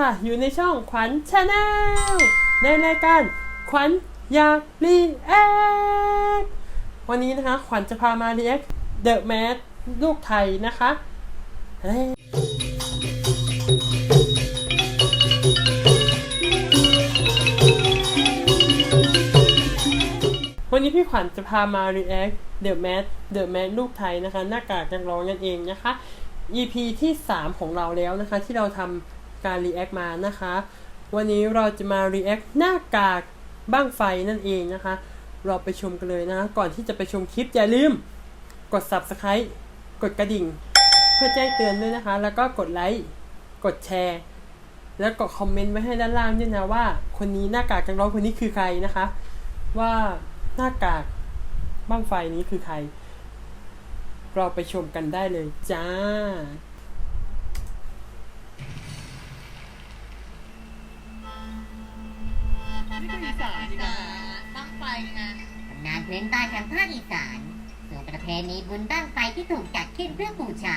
ค่ะ อยู่ในช่องขวัญชาแนลในรายการขวัญอยากรีแอควันนี้นะคะ ขวัญจะพามารีแอคเดอะแมสลูกไทยนะคะเฮ้วันนี้พี่ขวัญจะพามา react The Mad The Mad ลูกไทยนะคะ หน้ากากนักร้องนั่นเองนะคะ EP ที่ 3 ของเราแล้วนะคะ ที่เราทำ การ react มานะคะ วันนี้เราจะมา react หน้ากากบ้างไฟนั่นเองนะคะ เราไปชมกันเลยนะะก่อนที่จะไปชมคลิปอย่าลืม กด subscribe กดกระดิ่ง เพื่อแจ้งเตือนด้วยนะคะ แล้วก็กดไลค์กดแชร์แล้วกดคอมเมนต์ไว้ให้ด้านล่างด้วยนะว่า คนนี้หน้ากากนักร้องคนนี้คือใครนะคะ ว่าหน้ากากบ้างไฟนี้คือใคร เราไปชมกันได้เลยจ้า ตั้งไฟนะตำนานพื้นบ้านทางภาคอีสานส่วนประเพณีบุญตั้งไฟที่ถูกจัดขึ้นเพื่อบูชา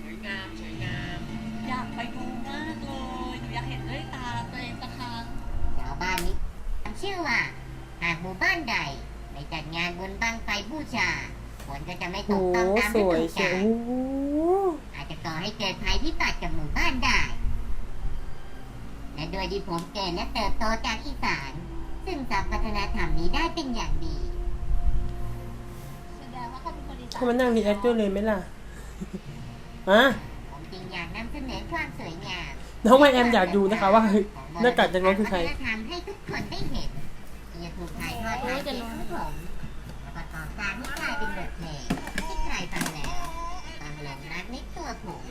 สวยงามสวยงามอยากไปดูมากเลยอยากเห็นด้วยตาตัวเองสักครั้งชาวบ้านนี้ชื่อว่าหากหมู่บ้านใดไม่จัดงานบุญบั้งไฟบูชาฝนก็จะไม่ตกต้องตามฤดูเชียกาลโอ้โหอาจจะก่อให้เกิดภัยพิบัติกับหมู่บ้านได้ และโดยที่ผมเกิดและเติบโตจากอีสานซึ่งจับวัฒนธรรมนี้ได้เป็นอย่างดีแสดงว่าเขาเป็นคนอีสานเขามานั่งรีแอคด้วยเลยไหมล่ะอะผมจึงอยากนำเสนอความสวยงามน้องไมแอมอยากดูนะคะว่าเฮ้ยหน้ากากนักร้องคือใคร วัฒนธรรมให้ทุกคนได้เห็นที่จะถูกถ่ายทอดผ่านเสียงของผมและประกอบการให้กลายเป็นบทเพลงที่ใครฟังแล้วต้องหลงรักในตัวผม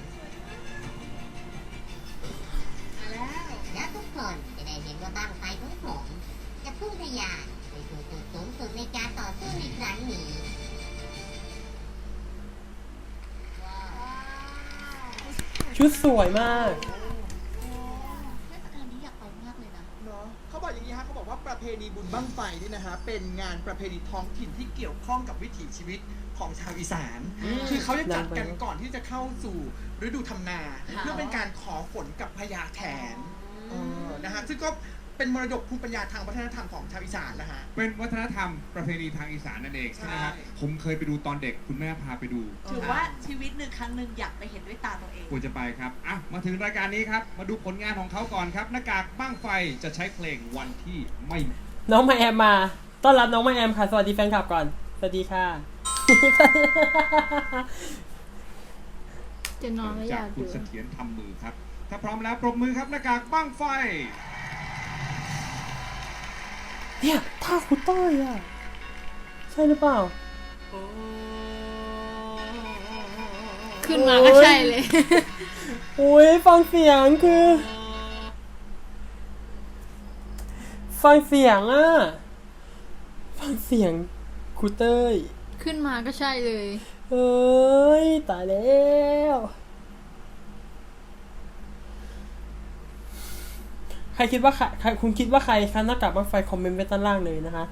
ชุดสวยมาก เทศกาลนี้อยากไปมากเลยนะ เนาะเขาบอกอย่างนี้ฮะเขาบอกว่าประเพณีบุญบั้งไฟนี่นะฮะเป็นงานประเพณีท้องถิ่นที่เกี่ยวข้องกับวิถีชีวิตของชาวอีสาน อืมคือเขาจะจัดกันนานไปก่อนที่จะเข้าสู่ฤดูทำนาเพื่อเป็นการขอฝนกับพญาแถนเออนะฮะซึ่งก็ เป็นมรดกภูมิปัญญาทางวัฒนธรรมของชาวอีสานนะฮะ เป็นวัฒนธรรมประเพณีทางอีสานนั่นเองใช่นะครับผมเคยไปดูตอนเด็กคุณแม่พาไปดู ถือว่าชีวิตหนึ่งครั้งหนึ่งอยากไปเห็นด้วยตาตัวเอง ควรจะไปครับ อะ มาถึงรายการนี้ครับ มาดูผลงานของเขาก่อนครับ หน้ากากบ้างไฟจะใช้เพลงวันที่ไม่น้องไมแอมมา ต้อนรับน้องไมแอมค่ะ สวัสดีแฟนคลับก่อน สวัสดีค่ะ จะนอนไม่อจากยากอคุณยู่เสถียรทำมือครับ ถ้าพร้อมแล้วปรบมือครับหน้ากากบ้างไฟ เนี่ยท่าคุเต้ยอะ ใช่หรือเปล่า ขึ้นมาก็ใช่เลยอุ้ยฟังเสียงคือ ฟังเสียงอะ ฟังเสียงครูเต้ย ขึ้นมาก็ใช่เลย เอ้ยตายแล้ว ใค รคิดว่าใครใครคุณคิดว่าใครคะหน้ากากบ้างไฟคอมเมนต์ไว้ด้านล่างเลยนะคะ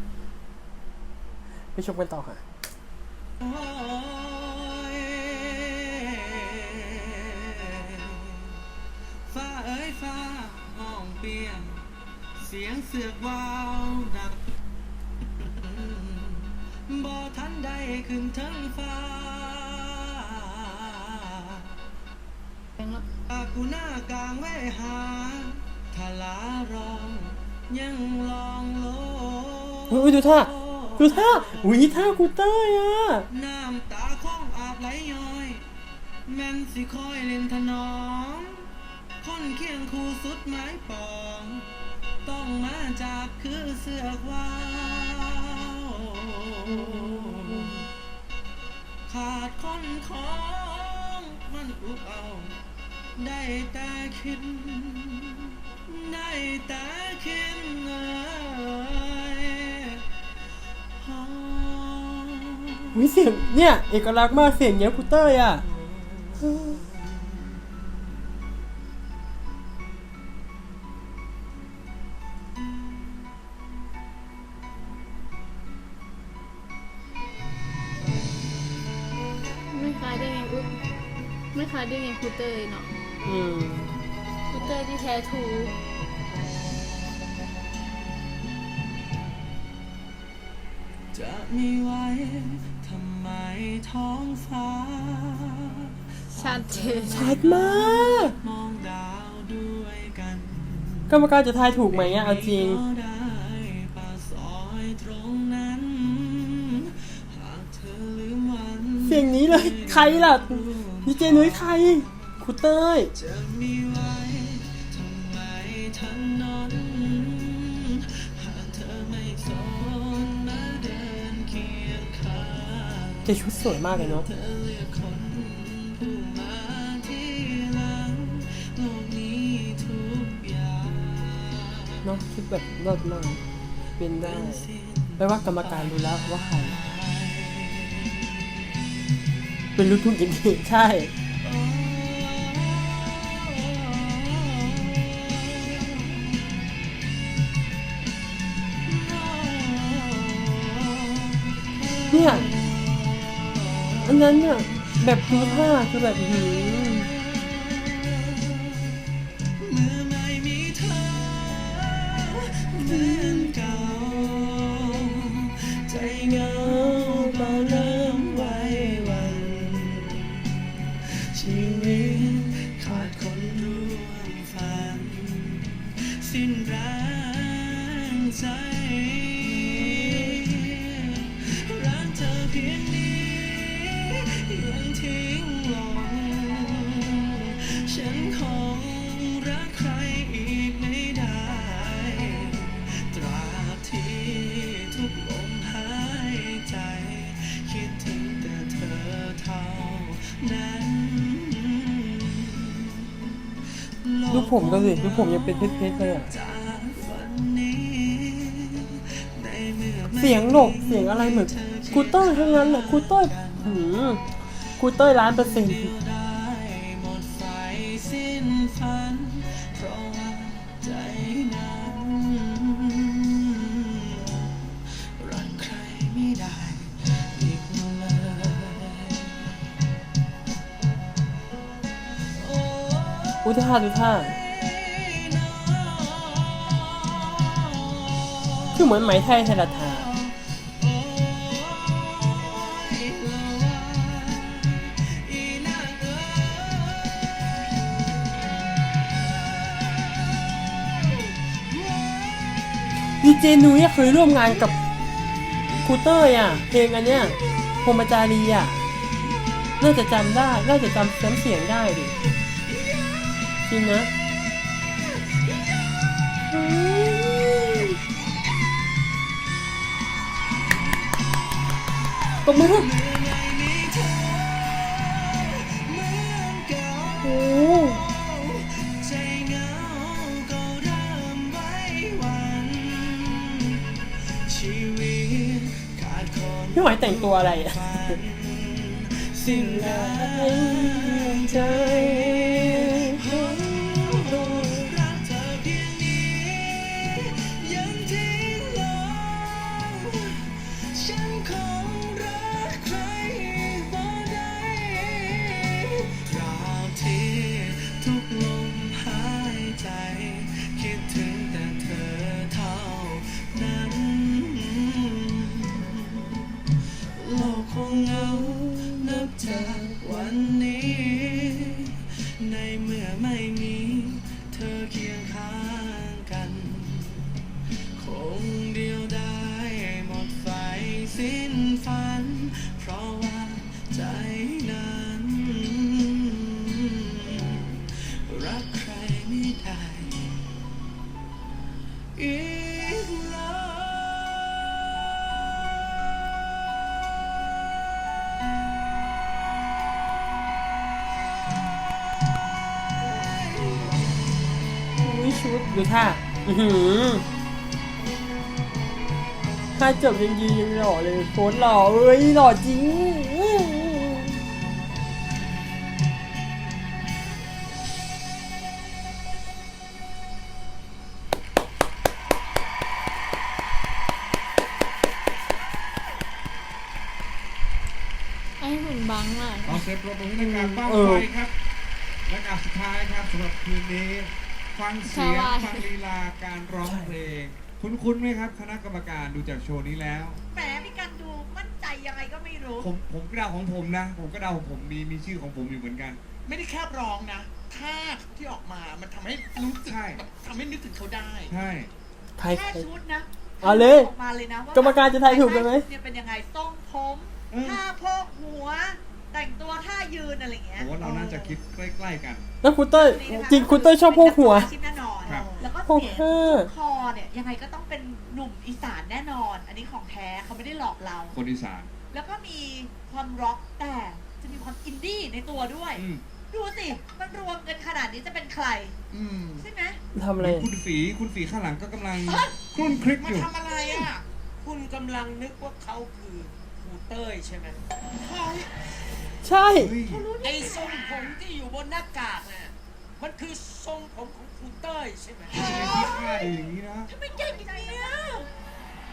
ไปชมกันต่อค่ะฟ้าเอ้ยฟ้าห้องเปลี่ยนเสียงเสือกวาวดักบ่ทันได้ขึ้นเทิงฟ้าอากูหน้ากลางไว้หาทา ลารองยังลองโลอุ๊ยดูท่าดูท่าอุ้ยท่าครูเต้ยอะน้ำตาคองอาบไหลย้อยแม่นสิคอยเล่นถนอมคนเคียงคู่สุดไม้ปอง ต้องมาจากคือเสือกวาวขาดคนของมันอุกเอา ได้แต่คิด ได้แต่คิดเอ่ยอุ้ยเสียงเนี่ยเอกลักษณ์มากเสียงเนี้ยครูเต้ยอะไม่คล้ายได้ไงอุ๊ยไม่คล้ายได้ไงครูเตยเนาะ อืมกูเตอร์ที่แท้ทรูจะมีไว้ทำไมท้องฟ้า ชัดเจนชัดมากมองดาวด้วยกันกรรมการจะทายถูกไหมอะเอาจริง ก็ได้ปาซอยตรงนั้น หากเธอลืมวันเสียงนี้เลย ใครล่ะดีเจนุ้ยใคร ครูเต้ยจะมีไว้ทำไมถนนหากเธอไม่สนมาเดินเคียงขางเจชุดสวยมากเลยเนาะเนาที่หลังโลกนี้ทุกอย่างเนาะชุดแบบเลิศมากเป็นได้แปลว่ากรรมการรู้แล้วว่าใครเป็นลูกทุ่งจริงๆใช่ เนี่ย อันนั้นเนี่ยแบบคือผ้าคือแบบหืม ผมก็สิดูผมยังเป็นเพชรๆเลยอะเมื่อไม่เสียงหลบเสียงอะไรเหมือนครูเต้ยทั้งนั้นแหละครูเต้ยหืมครูเต้ยล้านเปอร์เซ็นต์ได้หมดไฟสิ้นฝันเพราะว่าใจนั้นรักใครไม่ได้อีกเลยโอ้อุท่าดูท่า คือเหมือนไหมไทยไทาดีเจนุ้ยเคยร่วมงานกับครูเต้ยอะ เพลงอันเนี้ยพรมจารีอะ น่าจะจำได้ น่าจะจำเสียงได้ดิจริงนะ บมือโอ้ใจเหงาก็เริ่มไว้วันชีวิตขาดคนพี่หอยแต่งตัวอะไรอะสิ้นแรงใจยังทิ้งลงฉันคง รั ดดูท่าอือหือถ้าจบยังยืนยังหล่อเลยโคตรหล่อเอ้ยหล่อจริงอื้อไอ้หุ่นบังมากขอเสียงปรบมือให้นักการบ้างไฟครับ และการสุดท้ายครับสำหรับคืนนี้ ฟังเสียงสวัสดีฟังลีลาการร้องเพลง คุ้นๆไหมครับ คณะกรรมการดูจากโชว์นี้แล้ว แหมพี่กันดูมั่นใจยังไงก็ไม่รู้ ผมผมก็เดาของผมนะ ผมก็เดาของผมมีมีชื่อของผมอยู่เหมือนกัน ไม่ได้แค่ร้องนะท่าที่ออกมามันทำให้รู้สึกใช่ แบบทำให้นึกถึงเขาได้ ใช่ใครแค่ใครชุดนะเอาเลยออกมาเลยนะว่ากรรมการจะทายถูกกันไหม เนี่ยเป็นยังไงทรงผมเออท่าโพกหัว แต่งตัวท่ายืนอะไรอย่างเงี้ยผมว่าเราน่าจะคิดใกล้ๆกัน แล้วคุณเต้ยจริงคุณเต้ยชอบพวกหัว ชิปแน่นอนครับ แล้วก็พวกเสียงเออคอเนี่ยยังไงก็ต้องเป็นหนุ่มอีสานแน่นอน อันนี้ของแท้เขาไม่ได้หลอกเรา คนอีสานแล้วก็มีความร็อกแต่จะมีความอินดี้ในตัวด้วย อืมดูสิ มันรวมกันขนาดนี้จะเป็นใคร อืมใช่ไหมทำอะไร คุณฝีคุณฝีข้างหลังก็กำลังครุ่นคลิกมาอยู่ทำอะไรอะ คุณกำลังนึกว่าเขาคือครูเต้ยใช่ไหมใช่เฮ้ย ไอ้ทรงผมที่อยู่บนหน้ากากน่ะมันคือทรงผมของครูเต้ยใช่ไหมไม่ใช่คิดว่าอย่างนี้นะ ทำไมเก่งอย่างเนี้ย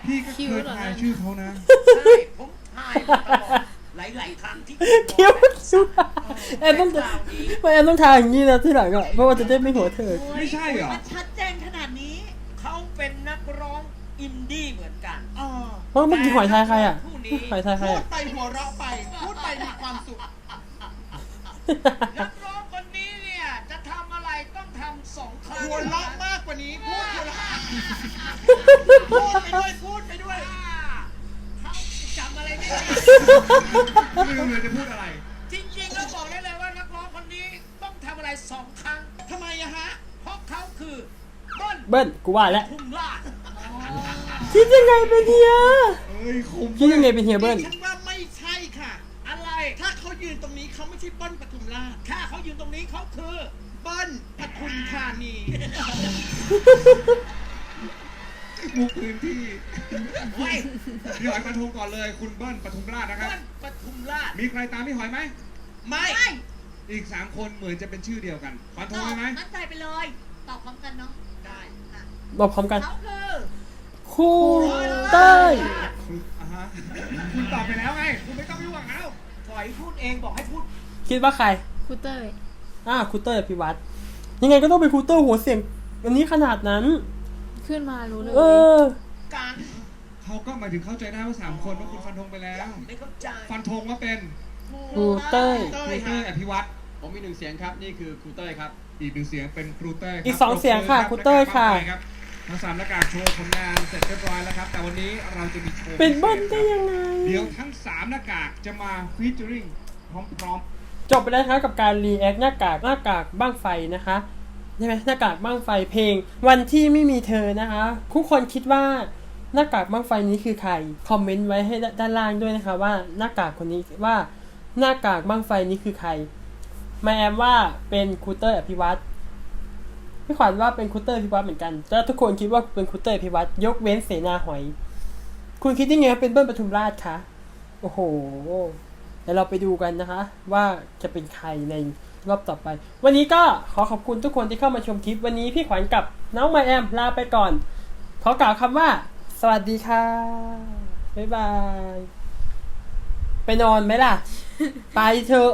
พี่ก็เคยทายชื่อเขานะ ใช่ผมถ่ายมาตลอดหลายๆครั้งที่เคี้ยวสุดแอนต้องไม่แอนต้องทาอย่างนี้นะที่หลังอะเพราะว่าจะได้ไม่หัวเถิด ไม่ใช่เหรอ มันชัดเจนขนาดนี้ เขาเป็นนักร้องอินดี้เหมือนกัน อ่าเพราะเมื่อกี้หอยทายใครอะผู้นี้หอยทายใครพูดอะไปหัวเราะไป พูดไปมีความสุข นักร้องคนนี้เนี่ย จะทำอะไรต้องทำสองครั้งหัวเราะมากกว่านี้ พูดหัวเราะพูดไปด้วย พูดไปด้วย เขาจำอะไรไม่ได้ไม่รู้เลยจะพูดอะไรจริงๆแล้วบอกได้เลยว่านักร้องคนนี้ต้องทำอะไรสองครั้งทำไมอะฮะ เพราะเขาคือเบิ้ลเบิ้ลกูว่าแล้ว ทุ่มลาด คิดยังไงเป็นเฮีย เอ้ยคมคิดยังไงเป็นเฮียเบิ้ลฉันว่าไม่ใช่ค่ะ อะไร ถ้าเขายืนตรงนี้เขาไม่ใช่เบิ้ลปทุมราชถ้าเขายืนตรงนี้เขาคือเบิ้ลปทุมธานี มุกพื้นที่เฮ้ยพี่หอยปทุมก่อนเลย คุณเบิ้ลปทุมราชนะครับ เบิ้ลปทุมราช มีใครตามพี่หอยไหม ไม่ อีกสามคนเหมือนจะเป็นชื่อเดียวกันฟันธงเลยไหมมั่นใจไปเลย ตอบพร้อมกันเนาะได้อะ บอกพร้อมกัน เขาคือ ครูเต้ยคุณอ่าฮะคุณตอบไปแล้วไง คุณไม่ต้องยุ่งกับเขาถอยพูดเองบอกให้พูด คิดว่าใครครูเต้ยอ่าครูเต้ยอภิวัตรยังไงก็ต้องเป็นครูเต้ยหัวเสียงอันนี้ขนาดนั้น ขึ้นมารู้เลยเออ การเขาก็หมายถึงเข้าใจได้ว่าสามคนว่าคุณฟันธงไปแล้ว ไม่เข้าใจฟันธงว่าเป็นครูเต้ยเต้ครูยเต้ยฮะอภิวัตรผมมีหนึ่งเสียงครับ นี่คือครูเต้ยครับ อีกหนึ่งเสียงเป็นครูเต้ยรับอีกสองเสียงค่ะปรบครูเต้ยค่ะหน้ากากป้ายรับ ทั้งสามหน้ากากโชว์ผลงานเสร็จเรียบร้อยแล้วครับ แต่วันนี้เราจะมีโชว์เป็นเบิ้ลพิได้เศษครับยังไง เดี๋ยวทั้งสามหน้ากากจะมาฟีเจอริงพร้อมจบไปแล้วนะครับกับการรีแอคหน้ากากหน้ากากบ้างไฟนะคะใช่ไหมหน้ากากบ้างไฟเพลง วันที่ไม่มีเธอนะคะทุกคนคิดว่าหน้ากากบ้างไฟนี้คือใครคอมเมนต์ไว้ให้ด้านล่างด้วยนะคะว่าหน้ากากคนนี้ว่าหน้ากากบ้างไฟนี้คือใครมาแอมว่าเป็นครูเตอร์อภิวัตร พี่ขวัญว่าเป็นคูเตอร์อภิวัตรเหมือนกันแต่ทุกคนคิดว่าเป็นคูเตอร์อภิวัตรยกเว้นเสนาหอย คุณคิดยังไงเป็นเบิ้ลปทุมราชคะโอ้โหเดี๋ยวเราไปดูกันนะคะ ว่าจะเป็นใครในรอบต่อไป วันนี้ก็ขอขอบคุณทุกคนที่เข้ามาชมคลิป วันนี้พี่ขวัญกับน้องมาแอมลาไปก่อน ขอกล่าวคำว่า สวัสดีค่ะ บ๊ายบาย ไปนอนไหมล่ะ ไปเถอะ